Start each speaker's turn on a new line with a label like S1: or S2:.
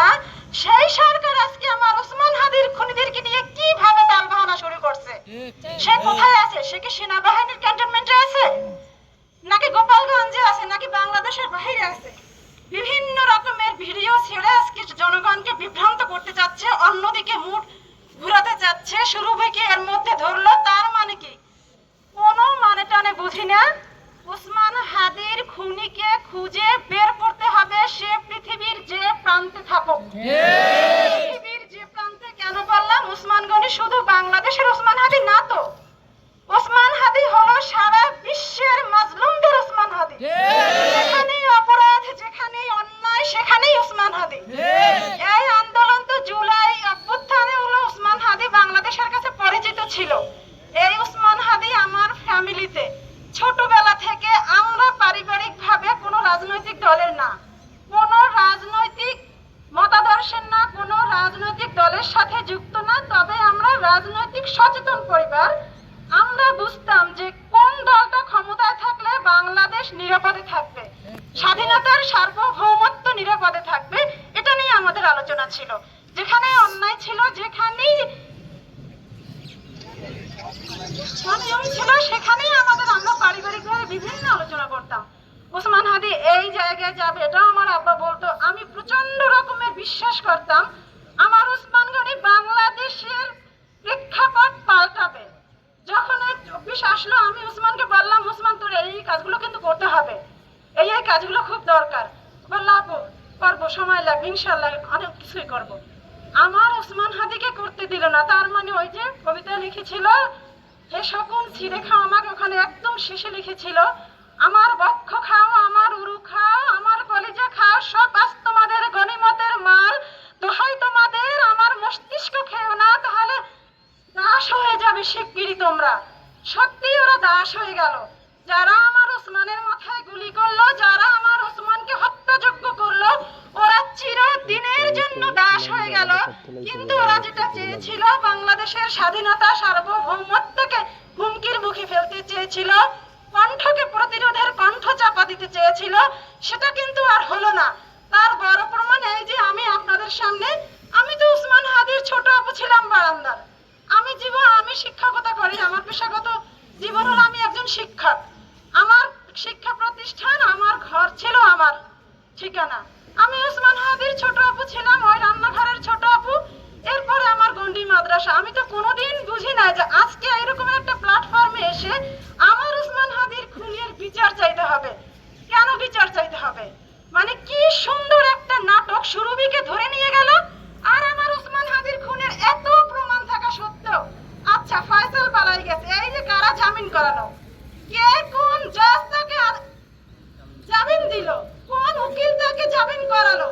S1: না, সেই সরকার আজকে আমার ওসমান হাদির খুনিদেরকে নিয়ে কীভাবে তাল বাহানা শুরু করছে? সে কোথায় আছে? সে কি সেনাবাহিনীর ক্যান্টনমেন্টে আছে? নাকি গোপালগঞ্জে আছে? নাকি বাংলাদেশের বাইরে আছে? বিভিন্ন রকমের ভিডিও ছেড়ে আজকে জনগণকে বিভ্রান্ত করতে চাচ্ছে অন্যদিকে মুড ঘুরাতে চাচ্ছে শুরু থেকে এর মধ্যে ধরলো, তার মানে কি? কোনো মানে টানে বুঝি না উসমান হাদির খুনিকে খুঁজে বের করতে হবে সে পৃথিবীর যে প্রান্তে থাকুক পৃথিবীর যে প্রান্তে কেন বললাম উসমান গনি শুধু বাংলাদেশের উসমান হাদি না তো। ওসমান হাদি হলো সারা বিশ্বের মাজলুমদের ওসমান হাদি। যেখানেই অপরাধ, যেখানেই অন্যায়, সেখানেই ওসমান হাদি। এই আন্দোলন তো জুলাই অভ্যুত্থানে হলো ওসমান হাদি বাংলাদেশের কাছে পরিচিত ছিল। এই ওসমান হাদি আমার ফ্যামিলিতে ছোটবেলা থেকে আমরা পারিবারিক ভাবে কোনো রাজনৈতিক দলের না কোনো রাজনৈতিক মতাদর্শের না কোনো রাজনৈতিক দলের সাথে যুক্ত না, তবে আমরা রাজনৈতিক সচেতন পরিবার। আমরা বুঝতাম যে কোন দলটা ক্ষমতায় থাকলে বাংলাদেশ নিরাপদে থাকবে। স্বাধীনতার সার্বভৌমত্ব নিরাপদে থাকবে, এটা নিয়ে আমাদের আলোচনা ছিল। যেখানে অন্যায় ছিল, যেখানেই ছিল, সেখানেই আমাদের আমরা পারিবারিকভাবে বিভিন্ন আলোচনা করতাম। ওসমান হাদি, এই জায়গায় যাবে এটাও আমার আব্বা বলতো। আমি প্রচণ্ড রকমের বিশ্বাস করতাম আমার ওসমান গনি বাংলাদেশের প্রেক্ষাপট পাল্টাবে যখন এই চব্বিশ আসলো আমি উসমানকে বললাম উসমান তোর এই এই কাজগুলো কিন্তু করতে হবে। এই এই কাজগুলো খুব দরকার। বললাম আপু করব, সময় লাগবে ইনশাল্লাহ অনেক কিছুই করব। আমার ওসমান হাদিকে করতে দিল না, তার মানে ওই যে কবিতা লিখেছিল, হে শকুন, ছিঁড়ে খাও আমাকে। ওখানে একদম শেষে লিখেছিল, আমার বক্ষ খাও, আমার উরু খাও, আমার কলিজা খাও, সব আজ তোমাদের গনিমতের মাল। দোহাই তোমাদের, আমার মস্তিষ্ক খেও না, তাহলে দাস হয়ে যাবে শিগগিরই তোমরা। সত্যি ওরা দাস হয়ে গেল। যারা আমার ওসমানের মাথায় গুলি করল, যারা আমার ওসমানকে হত্যাযোগ্য করল, ওরা চিরদিনের জন্য দাস হয়ে গেল। কিন্তু ওরা যেটা চেয়েছিল, বাংলাদেশের স্বাধীনতা, সার্বভৌমত্বকে হুমকির মুখে ফেলতে চেয়েছিল, কণ্ঠকে প্রতিরোধের কণ্ঠ চাপা দিতে চেয়েছিল, সেটা কিন্তু আর হলো না। তার বড় প্রমাণ এই যে আমি আপনাদের সামনে, আমি তো উসমান হাদির ছোট আপু ছিলাম বারান্দার। আমি জীবন, আমি শিক্ষকতা করি, আমার পেশাগত জীবন হলো আমি একজন শিক্ষক। আমার শিক্ষা প্রতিষ্ঠান আমার ঘর ছিল আমার। ঠিকানা। আমি ওসমান হাদির ছোট আপু ছিলাম, ওই রান্নাঘরের ছোট আপু। এরপরে আমার গন্ডি মাদ্রাসা। আমি তো কোনোদিন বুঝি না যে আজকে এরকম একটা প্ল্যাটফর্মে এসে আমার ওসমান হাদির খুনের বিচার চাইতে হবে। কেন বিচার চাইতে হবে? মানে কি সুন্দর একটা নাটক সুরভিকে ধরে নিয়ে গেল, আর আমার ওসমান হাদির খুনের এত প্রমাণ থাকা সত্ত্বেও। আচ্ছা ফয়সাল পালাই গেছে। এই যে কারা জামিন করানো কে? জামিন দিল। কোন উকিল তাকে জামিন করালো?